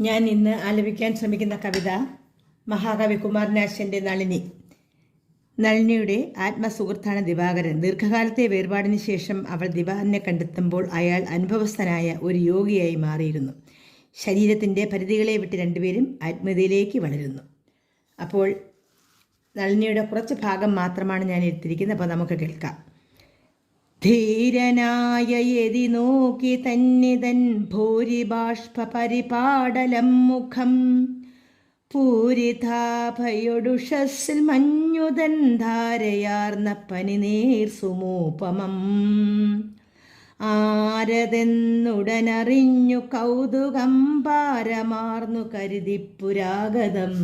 ഞാൻ ഇന്ന് ആലപിക്കാൻ ശ്രമിക്കുന്ന കവിത മഹാകവി കുമാരനാശന്റെ നളിനി. നളിനിയുടെ ആത്മസുഹൃത്താണ് ദിവാകരൻ. ദീർഘകാലത്തെ വേർപാടിന് ശേഷം അവൾ ദിവാകരനെ കണ്ടെത്തുമ്പോൾ അയാൾ അനുഭവസ്ഥനായ ഒരു യോഗിയായി മാറിയിരുന്നു. ശരീരത്തിന്റെ പരിധികളെ വിട്ട് രണ്ടുപേരും ആത്മീയതയിലേക്ക് വളരുന്നു. അപ്പോൾ നളിനിയുടെ കുറച്ച് ഭാഗം മാത്രമാണ് ഞാൻ എടുത്തിരിക്കുന്നത്. അപ്പോൾ നമുക്ക് കേൾക്കാം. ധീരനായ യതി നോക്കി തന്നിതൻ ഭൂരിബാഷ്പ പരിപാടലം മുഖം. പൂരിതാഭയൊടുഷസ്സിൽ മഞ്ഞുതൻ ധാരയാർന്ന പനിനീർ സുമൂപമം. ആരതെന്നുടനറിഞ്ഞു കൗതുകം പാരമാർന്നു കരുതിപ്പുരാഗതം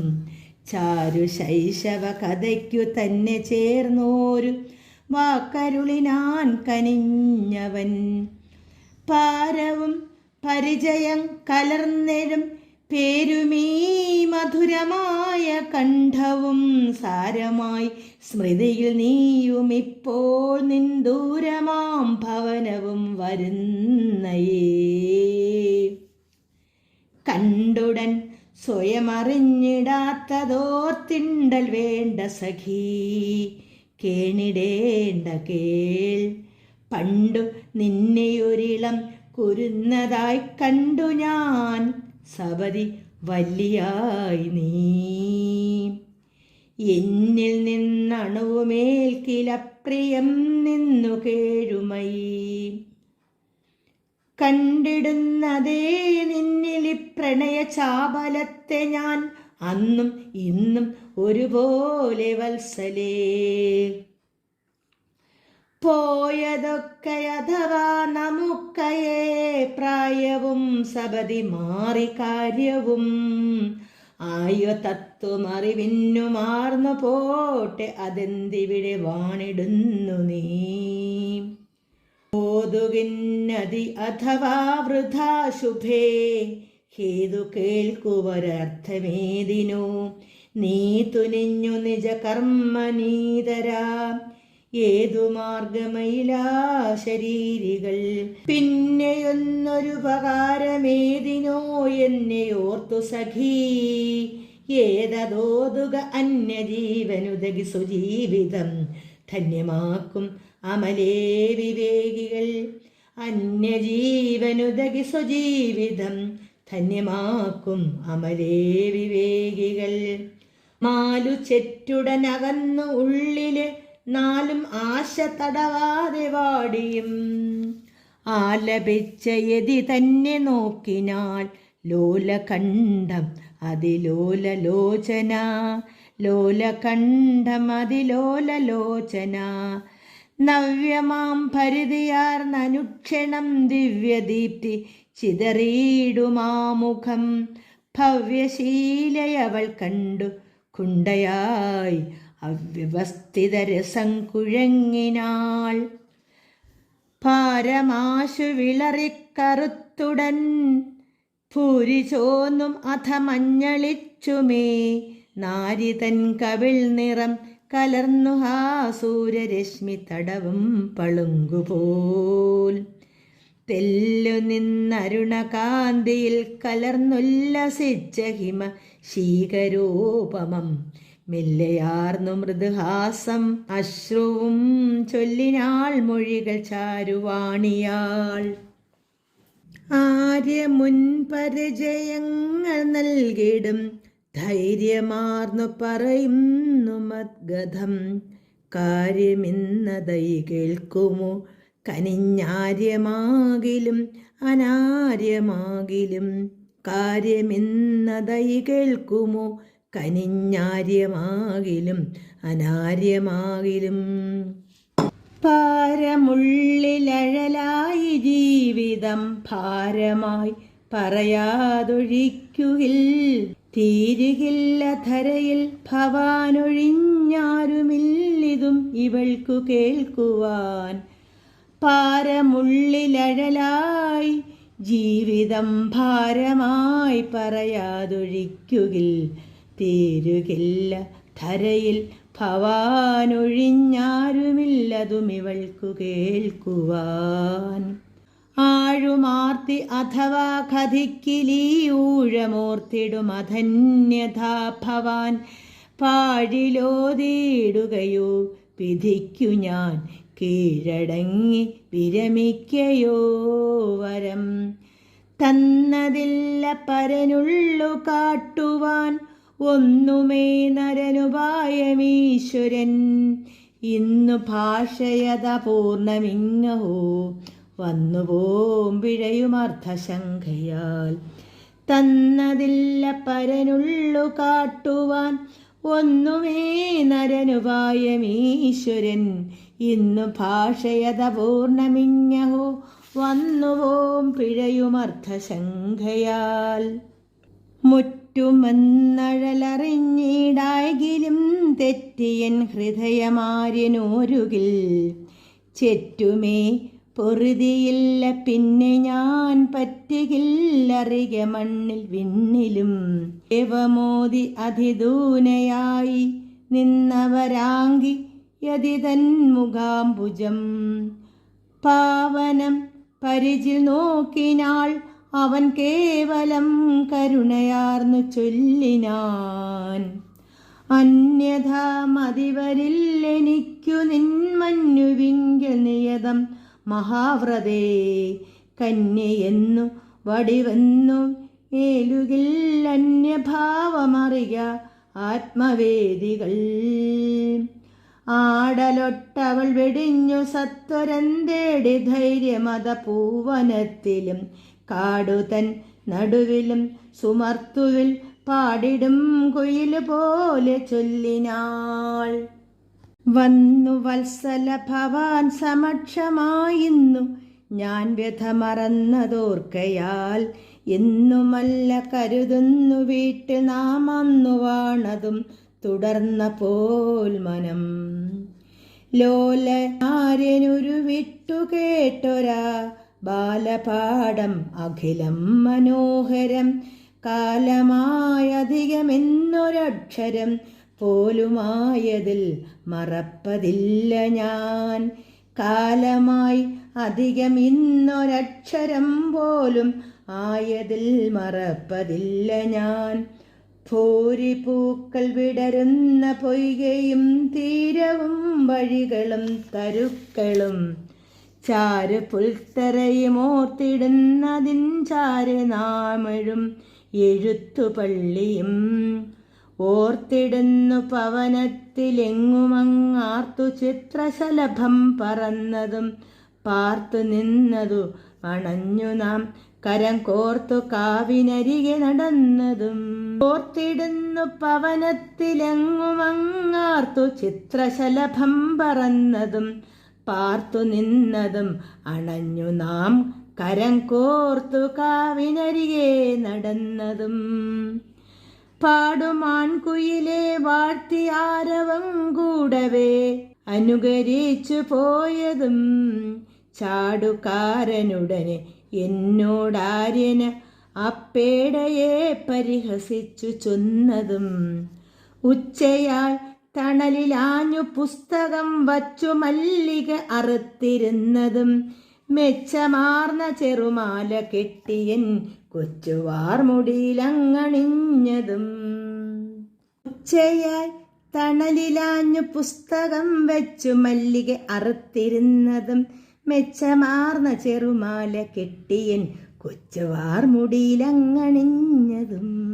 ചാരു ശൈശവ കഥയ്ക്കു തന്നെ ചേർന്നോരു വാക്കരുളിനാൻ കനിഞ്ഞവൻ. പാരവും പരിചയം കലർന്നെഴും പേരുമീ മധുരമായ കണ്ഠവും സാരമായി സ്മൃതിയിൽ നീയും ഇപ്പോൾ നിന്ദൂരമാം ഭവനവും വരുന്നയേ. കണ്ടുടൻ സ്വയമറിഞ്ഞിടാത്തതോർത്തിണ്ടൽ വേണ്ട സഖീ. കേണിടേണ്ട കേൾ. പണ്ടു നിന്നെയൊരിളം കുരുന്നതായി കണ്ടു ഞാൻ സബരി വല്ലിയായി നീ. എന്നിൽ നിന്നണുവുമേൽ കിലപ്രിയം നിന്നു കേഴുമൈ കണ്ടിടുന്നതേ നിന്നിലി പ്രണയ ചാബലത്തെ ഞാൻ അന്നും ഇന്നും ഒരുപോലെ വത്സലേ. പോയതൊക്കെ അഥവാ നമുക്കയേ പ്രായവും സബതി മാറി കാര്യവും. ആയോ തത്വമറിവിന്നു മാർന്നു പോട്ടെ അതെന്തിവിടെ വാണിടുന്നു നീ? ഓതുകിന്നതി അഥവാ വൃഥാ ശുഭേ ഹേതു കേൾക്കുവരർത്ഥമേതിനു? നീ തുനിഞ്ഞു നിജ കർമ്മനീതരാ ഏതു മാർഗമയിലാ ശരീരികൾ? പിന്നെയൊന്നൊരുപകാരമേതിനോ എന്നെ ഓർത്തു സഖീ? ഏതതോതുക അന്യജീവനുതകി സുജീവിതം ധന്യമാക്കും അമലേ വിവേകികൾ. അന്യജീവനുതകി സ്വജീവിതം ധന്യമാക്കും അമലേ വിവേകികൾ. മാലു ചെറ്റുടനകന്നു ഉള്ളിൽ നാലും ആശ തടവാതെ വാടിയും. ആലപിച്ച യതി തന്നെ നോക്കിനാൽ ലോലകണ്ഠം അതിലോല ലോചന. ലോലകണ്ഠം അതിലോല ലോചന. നവ്യമാം പരിധിയാർന്നനുക്ഷണം ദിവ്യദീപ്തി ചിതറിയിടുമാമുഖം ഭവ്യശീലയവൾ കണ്ടു. കുണ്ടയായി അവ്യവസ്ഥിതരസം കുഴങ്ങിനാൾ. പാരമാശു വിളറിക്കറുത്തുടൻ ഭൂരി ചോന്നും അധമഞ്ഞളിച്ചുമേ. നാരിതൻ കവിൾ നിറം കലർന്നു ഹാ സൂര്യരശ്മി തടവും പളുങ്കുപോൽ. തെല്ലു നിന്നരുണകാന്തിയിൽ കലർന്നുല്ലസിച്ച ഹിമ ശീകരൂപമം. മെല്ലയാർന്നു മൃദുഹാസം അശ്രുവും ചൊല്ലിനാൾ മൊഴികൾ ചാരുവാണിയാൾ. ആര്യ മുൻപരിചയങ്ങൾ നൽകിടും ധൈര്യമാർന്നു പറയുന്നു മദ്ഗതം കാര്യമിന്നതൈ കേൾക്കുമോ? കനിഞ്ഞാര്യമാകിലും അനാര്യമാകിലും കാര്യമെന്നതൈ കേൾക്കുമോ? കനിഞ്ഞാര്യമാകിലും അനാര്യമാകിലും പാരമുള്ളിലഴലായി ജീവിതം ഭാരമായി പറയാതൊഴിക്കുകിൽ തീരുകില്ല ധരയിൽ ഭവാനൊഴിഞ്ഞാരുമില്ലിതും ഇവൾക്കു കേൾക്കുവാൻ പാരമുള്ളിലഴലായി ജീവിതം ഭാരമായി പറയാതൊഴിക്കുകിൽ തീരുകില്ല ധരയിൽ ഭവാനൊഴിഞ്ഞാരുമില്ലതുമിവൾക്കു കേൾക്കുവാൻ. ആഴുമാർത്തി അഥവാ കഥിക്കിലീയൂഴമോർത്തിടും അധന്യഥാ ഭവാൻ. പാഴിലോതിയിടുകയോ വിധിക്കു ഞാൻ കീഴടങ്ങി വിരമിക്കയോ വരം. തന്നതില്ല പരനുള്ളു കാട്ടുവാൻ ഒന്നുമേ നരനുപായമീശ്വരൻ ഇന്നു ഭാഷയത പൂർണമിങ്ങഹോ വന്നുപോം പിഴയുമർത്ഥശങ്കയാൽ തന്നതില്ല പരനുള്ളു കാട്ടുവാൻ ഒന്നുമേ നരനുപായമീശ്വരൻ ഇന്നു ഭാഷയത പൂർണമിങ്ങഹോ വന്നുവോം പിഴയുമർത്ഥശങ്കയാൽ മുറ്റുമെന്നഴലറിഞ്ഞിടായെങ്കിലും തെറ്റിയൻ ഹൃദയമാര്യനോരുകിൽ. ചെറ്റുമേ പൊറുതിയില്ല പിന്നെ ഞാൻ പറ്റുകില്ലറിക മണ്ണിൽ വിണ്ണിലും. ദേവമോദി അതിദൂനയായി നിന്നവരാങ്കി യതിതൻ തന്മുഖാംബുജം പാവനം പരിചിൽ നോക്കിനാൾ അവൻ കേവലം കരുണയാർന്നു ചൊല്ലിനാൻ. അന്യഥാ മതിവരില്ലെനിക്കു നിന്മഞ്ഞുവിങ്കൽ നിയതം മഹാവ്രതേ കന്യയെന്നു വടിവെന്നു ഏലുകിൽ അന്യഭാവമറിയ ആത്മവേദികൾ. ആടലൊട്ടവൾ വെടിഞ്ഞു സത്വരന്തേടി ധൈര്യമത പൂവനത്തിലും. കാടുതൻ നടുവിലും സുമർത്തുവിൽ പാടിടും കുയിൽ പോലെ ചൊല്ലിനാൾ. വന്നു വത്സല ഭവാൻ സമക്ഷമായിന്നു. ഞാൻ വ്യഥ മറന്നതോർക്കയാൽ എന്നുമല്ല കരുതുന്നു വീട്ടിൽ നാം തുടർന്ന പോൽ മനം. ലോലനാര്യനൊരു വിട്ടു കേട്ടൊരാ ബാലപാഠം അഖിലം മനോഹരം. കാലമായധികമെന്നൊരക്ഷരം പോലുമായതിൽ മറപ്പതില്ല ഞാൻ. കാലമായി അധികം ഇന്നൊരക്ഷരം പോലും ആയതിൽ മറപ്പതില്ല ഞാൻ. ഭൂരിപൂക്കൾ വിടരുന്ന പൊയ്കയും തീരവും വഴികളും തരുക്കളും. ചാര് പുൽത്തരയും ഓർത്തിടുന്നതിൻ ചാര് നാമഴും എഴുത്തുപള്ളിയും. ഓർത്തിടുന്നു പവനത്തിലെങ്ങുമങ്ങാർത്തു ചിത്രശലഭം പറന്നതും പാർത്തു നിന്നതു അണഞ്ഞു നാം കരം കോർത്തു കാവിനരികെ നടന്നതും. ഓർത്തിടുന്നു പവനത്തിലെങ്ങുമങ്ങാർത്തു ചിത്രശലഭം പറന്നതും. പാർത്തു നിന്നതും അണഞ്ഞു നാം കരം കോർത്തു കാവിനരികെ നടന്നതും. പാടുമാൻകുയിലെ വാഴ്ത്തിയാരവം കൂടവേ അനുകരിച്ചു പോയതും. ചാടുകാരനുടനെ എന്നോടാര്യന് അപ്പേടയെ പരിഹസിച്ചു ചൊന്നതും ഉച്ചയാൽ തണലിലാഞ്ഞു പുസ്തകം വച്ചു മല്ലിക അറുത്തിരുന്നതും മെച്ചമാർന്ന ചെറുമാല കെട്ടിയൻ കൊച്ചുവാർമുടിയിലങ്ങണിഞ്ഞതും ഉച്ചയായി തണലിലാഞ്ഞു പുസ്തകം വെച്ചു മല്ലിക അറുത്തിരുന്നതും മെച്ചമാർന്ന ചെറുമാല കെട്ടിയൻ കൊച്ചുവാർമുടിയിലങ്ങണിഞ്ഞതും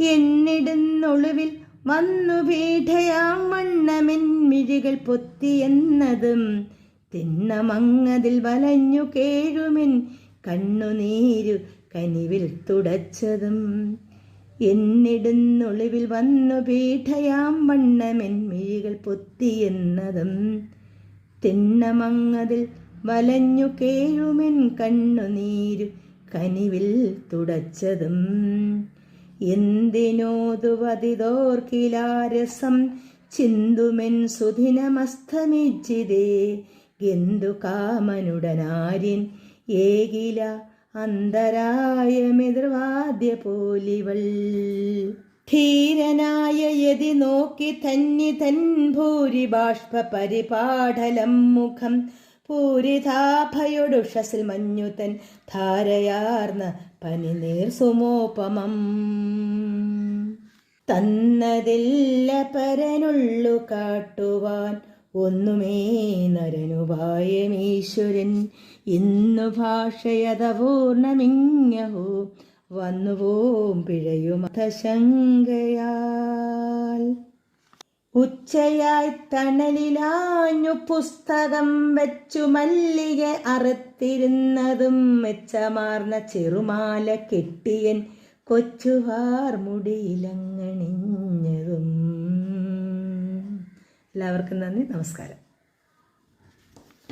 എന്നിടുന്നൊളിവിൽ വന്നു പീഠയാം വണ്ണമെൻ മിഴികൾ പൊത്തിയെന്നതും. തിന്നമങ്ങതിൽ വലഞ്ഞു കേഴുമെൻ കണ്ണുനീരു കനിവിൽ തുടച്ചതും. എന്നിടുന്നൊളിവിൽ വന്നു പീഠയാം വണ്ണമെൻ മിഴികൾ പൊത്തിയെന്നതും. തിണ്ണമങ്ങതിൽ വലഞ്ഞു കേഴുമെൻ കണ്ണുനീരു കനിവിൽ തുടച്ചതും. എന്തിനോതുവതിതോർക്കിലാരസം ചിന്തുമെൻ സുധിനമസ്തമിച്ചിതേ. ഗന്ധുകാമനുടനാര്യൻ ഏകില അന്തരായമിതൃവാദ്യ പോലിവൾ ധീരനായ യതി നോക്കി തന്നി തൻ ഭൂരിബാഷ്പ പരിപാടലം മുഖം പൂരിതാഭയൊടുഷസിൽ മഞ്ഞുതൻ ധാരയാർന്ന പനിനീർ സുമോപമം. തന്നതില്ല പരനുള്ളു കാട്ടുവാൻ ഒന്നുമേ നരനുപായമീശ്വരൻ ഇന്നു ഭാഷയതപൂർണമിങ്ങഹോ വന്നുപോം പിഴയുമതശങ്കയാൽ ഉച്ചയായി തണലിലാഞ്ഞു പുസ്തകം വെച്ചു മല്ലിക അറുത്തിരുന്നതും മെച്ചമാർന്ന ചെറുമാല കെട്ടിയൻ കൊച്ചുവാർ മുടിയിലങ്ങണിഞ്ഞതും. എല്ലാവർക്കും നന്ദി നമസ്കാരം.